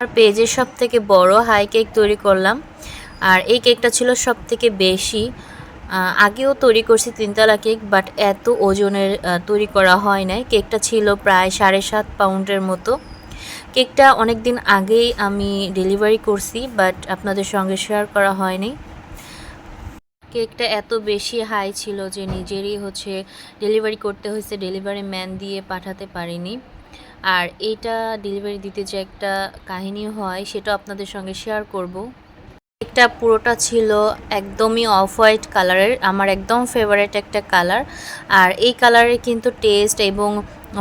আর পেজের সব থেকে বড় হাই কেক তৈরি করলাম। আর এই কেকটা ছিল সব থেকে বেশি আগেও তৈরি করছি তিনতলা কেক বাট এত ওজনের তৈরি করা হয় নাই। কেকটা ছিল প্রায় সাড়ে সাত পাউন্ডের মতো। কেকটা অনেক দিন আগেই আমি ডেলিভারি করছি বাট আপনাদের সঙ্গে শেয়ার করা হয়নি। কেকটা এত বেশি হাই ছিল যে নিজেরই হচ্ছে ডেলিভারি করতে হয়েছে। ডেলিভারি ম্যান দিয়ে পাঠাতে পারিনি। আর এটা ডেলিভারি দিতে যে একটা কাহিনী হয় সেটা আপনাদের সঙ্গে শেয়ার করব। কেকটা পুরোটা ছিল একদমই অফ হোয়াইট কালারের আমার একদম ফেভারিট একটা কালার আর এই কালারের কিন্তু টেস্ট এবং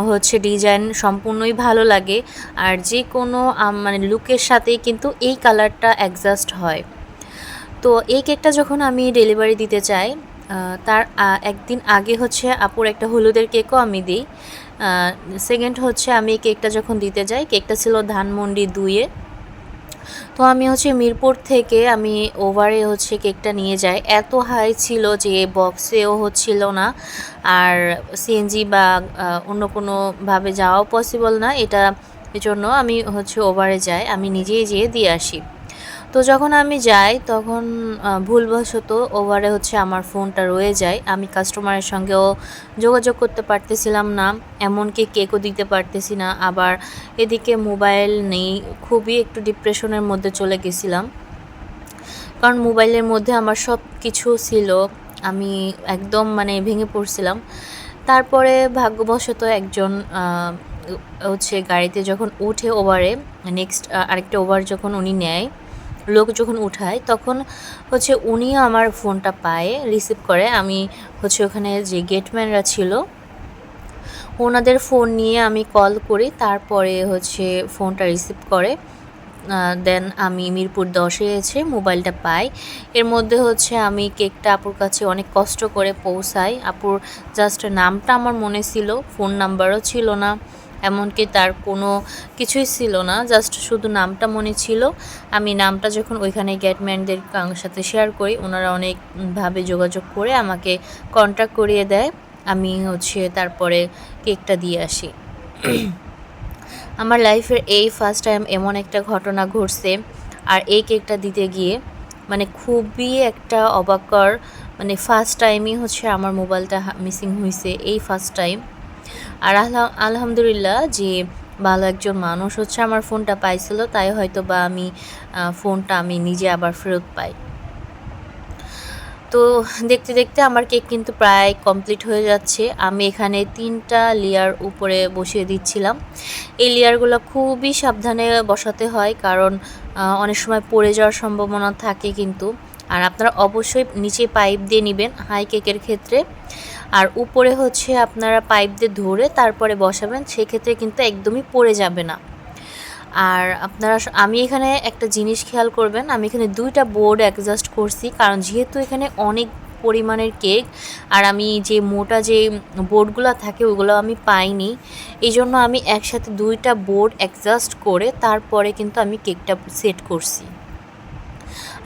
হচ্ছে ডিজাইন সম্পূর্ণই ভালো লাগে। আর যে কোনো মানে লুকের সাথেই কিন্তু এই কালারটা অ্যাডজাস্ট হয়। তো এই কেকটা যখন আমি ডেলিভারি দিতে চাই তার একদিন আগে হচ্ছে আপুর একটা হলুদের কেকও আমি দিই। সেকেন্ড হচ্ছে আমি কেকটা যখন দিতে যাই কেকটা ছিল ধানমন্ডি দুইয়ে। তো আমি হচ্ছে মিরপুর থেকে আমি ওভারে হচ্ছে কেকটা নিয়ে যাই। এত হাই ছিল যে বক্সেও হচ্ছিল না। আর সিএনজি বা অন্য কোনোভাবে যাওয়াও পসিবল না। এটা এজন্য আমি হচ্ছে ওভারে যাই। আমি নিজেই যেয়ে দিয়ে আসি। তো যখন আমি যাই, তখন ভুলবশত ওভারে হচ্ছে আমার ফোনটা রয়ে যায়। আমি কাস্টমারের সঙ্গেও যোগাযোগ করতে পারতেছিলাম না, এমনকি কেকও দিতে পারতেছি না। আবার এদিকে মোবাইল নেই, খুবই একটু ডিপ্রেশনের মধ্যে চলে গেছিলাম। কারণ মোবাইলের মধ্যে আমার সব কিছু ছিল, আমি একদম মানে ভেঙে পড়ছিলাম। তারপরে ভাগ্যবশত একজন হচ্ছে গাড়িতে যখন উঠে ওভারে নেক্সট আরেকটা ওভার যখন উনি নেয় লোক যখন উঠায়, তখন হচ্ছে উনি আমার ফোনটা পায় রিসিভ করে। আমি হচ্ছে ওখানে যে গেটম্যানরা ছিল, ওনাদের ফোন নিয়ে আমি কল করি, তারপরে হচ্ছে ফোনটা রিসিভ করে। দেন আমি মিরপুর দশে এসে মোবাইলটা পাই। এর মধ্যে হচ্ছে আমি কেকটা আপুর কাছে অনেক কষ্ট করে পৌঁছাই। আপুর জাস্ট নামটা আমার মনে ছিল, ফোন নাম্বারও ছিল না। এমনকি তার কোনো কিছুই ছিল না জাস্ট শুধু নামটা মনে ছিল। আমি নামটা যখন ওইখানে গেটম্যানদের সাথে শেয়ার করি, ওনারা অনেকভাবে যোগাযোগ করে আমাকে কন্ট্যাক্ট করিয়ে দেয়। আমি হচ্ছে তারপরে কেকটা দিয়ে আসি। আমার লাইফের এই ফার্স্ট টাইম এমন একটা ঘটনা ঘটছে, আর এই কেকটা দিতে গিয়ে মানে খুবই একটা অবাকর মানে ফার্স্ট টাইমই হচ্ছে আমার মোবাইলটা মিসিং হয়েছে এই ফার্স্ট টাইম আর আলহা- আলহামদুলিল্লাহ যে ভালো একজন মানুষ হচ্ছে আমার ফোনটা পাইছিল, তাই হয়তো বা আমি ফোনটা আমি নিজে আবার ফেরত পাই। তো দেখতে দেখতে আমার কেক কিন্তু প্রায় কমপ্লিট হয়ে যাচ্ছে। আমি এখানে তিনটা লেয়ার উপরে বসিয়ে দিচ্ছিলাম। এই লেয়ারগুলো খুবই সাবধানে বসাতে হয়, কারণ অনেক সময় পড়ে যাওয়ার সম্ভাবনা থাকে কিন্তু। আর আপনারা অবশ্যই নিচে পাইপ দিয়ে নেবেন হাই কেকের ক্ষেত্রে। আর উপরে হচ্ছে আপনারা পাইপ দিয়ে ধরে তারপরে বসাবেন, সেক্ষেত্রে কিন্তু একদমই পড়ে যাবে না। আর আপনারা আমি এখানে একটা জিনিস খেয়াল করবেন, আমি এখানে দুইটা বোর্ড অ্যাডজাস্ট করছি, কারণ যেহেতু এখানে অনেক পরিমাণের কেক, আর আমি যে মোটা যে বোর্ডগুলো থাকে ওগুলো আমি পাইনি এই জন্য আমি একসাথে দুইটা বোর্ড অ্যাডজাস্ট করে তারপরে কিন্তু আমি কেকটা সেট করছি।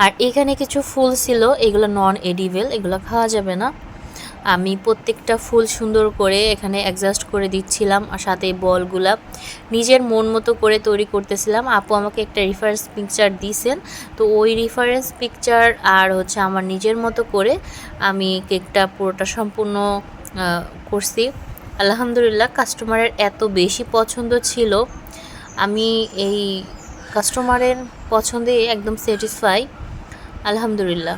আর এখানে কিছু ফুল ছিল, এগুলো নন এডিবেল এগুলো খাওয়া যাবে না। আমি প্রত্যেকটা ফুল সুন্দর করে এখানে অ্যাডজাস্ট করে দিচ্ছিলাম আর সাথে বলগুলা নিজের মন মতো করে তৈরি করতেছিলাম। আপু আমাকে একটা রেফারেন্স পিকচার দিয়েছেন তো ওই রেফারেন্স পিকচার আর হচ্ছে আমার নিজের মতো করে আমি কেকটা পুরোটা সম্পূর্ণ করছি। আলহামদুলিল্লাহ কাস্টমারের এত বেশি পছন্দ ছিল। আমি এই কাস্টমারের পছন্দে একদম স্যাটিসফাই আলহামদুলিল্লাহ।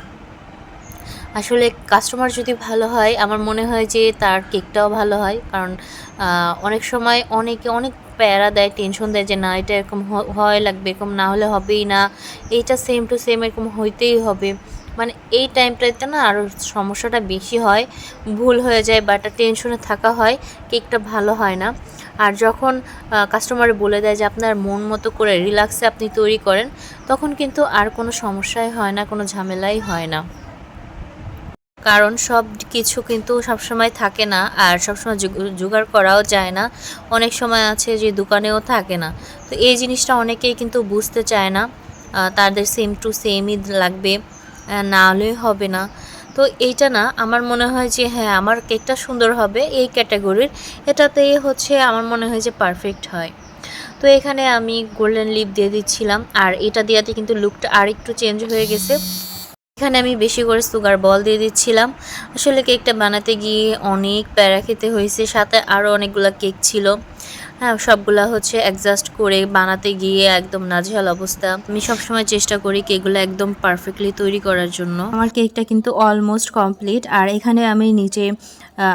আসলে কাস্টমার যদি ভালো হয়, আমার মনে হয় যে তার কেকটাও ভালো হয়। কারণ অনেক সময় অনেকে অনেক প্যারা দেয় টেনশন দেয় যে না, এটা এরকম হয় লাগবে, এরকম না হলে হবেই না। এইটা সেম টু সেম এরকম হইতেই হবে। মানে এই টাইমটাতে না আরও সমস্যাটা বেশি হয়। ভুল হয়ে যায় বা একটা টেনশনে থাকা হয়, কেকটা ভালো হয় না। আর যখন কাস্টমার বলে দেয় যে আপনার মন মতো করে রিল্যাক্সে আপনি তৈরি করেন, তখন কিন্তু আর কোনো সমস্যাই হয় না, কোনো ঝামেলাই হয় না। কারণ সব কিছু কিন্তু সবসময় থাকে না আর সবসময় জোগ- জোগাড় করাও যায় না। অনেক সময় আছে যে দোকানেও থাকে না। তো এই জিনিসটা অনেকেই কিন্তু বুঝতে চায় না। তাদের সেম টু সেমই লাগবে। না হলে হবে না। তো এইটা না, আমার মনে হয় যে হ্যাঁ আমার কেকটা সুন্দর হবে এই ক্যাটাগরির। এটাতেই হচ্ছে আমার মনে হয় যে পারফেক্ট হয়। তো এখানে আমি গোল্ডেন লিপ দিয়ে দিচ্ছিলাম, আর এটা দেওয়াতে কিন্তু লুকটা আর একটু চেঞ্জ হয়ে গেছে। এখানে আমি বেশি করে সুগার বল দিয়ে দিচ্ছিলাম। আসলে কেকটা বানাতে গিয়ে অনেক প্যারা খেতে হয়েছে, সাথে আরও অনেকগুলো কেক ছিল। হ্যাঁ সবগুলা হচ্ছে অ্যাডজাস্ট করে বানাতে গিয়ে একদম নাজেহাল অবস্থা। আমি সবসময় চেষ্টা করি কেকগুলো একদম পারফেক্টলি তৈরি করার জন্য। আমার কেকটা কিন্তু অলমোস্ট কমপ্লিট আর এখানে আমি নিচে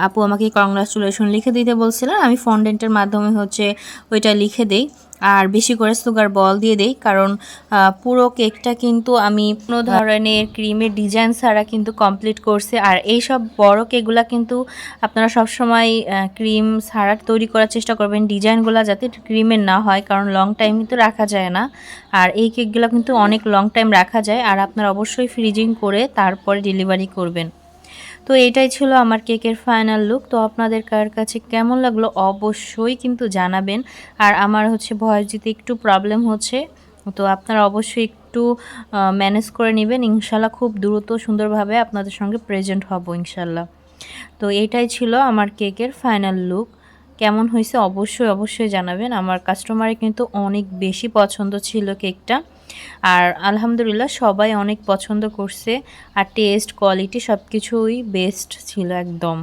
আপু আমাকে কংগ্রাচুলেশন লিখে দিতে বলছিলাম আমি ফন্ডেন্টের মাধ্যমে হচ্ছে ওইটা লিখে দেই। আর বেশি করে সুগার বল দিয়ে দেই, কারণ পুরো কেকটা কিন্তু আমি কোনো ধরনের ক্রিমের ডিজাইন ছাড়া কিন্তু কমপ্লিট করছে। আর এই সব বড় কেকগুলা কিন্তু আপনারা সব সময় ক্রিম ছাড়া তৈরি করার চেষ্টা করবেন, ডিজাইনগুলো যাতে ক্রিমের না হয়, কারণ লং টাইম কিন্তু রাখা যায় না। আর এই কেকগুলো কিন্তু অনেক লং টাইম রাখা যায়, আর আপনারা অবশ্যই ফ্রিজিং করে তারপরে ডেলিভারি করবেন। তো এটাই ছিল আমার কেকের ফাইনাল লুক তো আপনাদের কার কাছে কেমন লাগল অবশ্যই কিন্তু জানাবেন। আর আমার হচ্ছে ভয়েস দিতে একটু প্রবলেম হচ্ছে, তো আপনারা অবশ্যই একটু ম্যানেজ করে নেবেন। ইনশাল্লাহ খুব দ্রুত সুন্দরভাবে আপনাদের সঙ্গে প্রেজেন্ট হব ইনশাল্লাহ। তো এটাই ছিল আমার কেকের ফাইনাল লুক কেমন হয়েছে অবশ্যই অবশ্যই জানাবেন। আমার কাস্টমারের কিন্তু অনেক বেশি পছন্দ ছিল কেকটা। আর আলহামদুলিল্লাহ সবাই অনেক পছন্দ করছে আর টেস্ট কোয়ালিটি সব কিছুই বেস্ট ছিল একদম।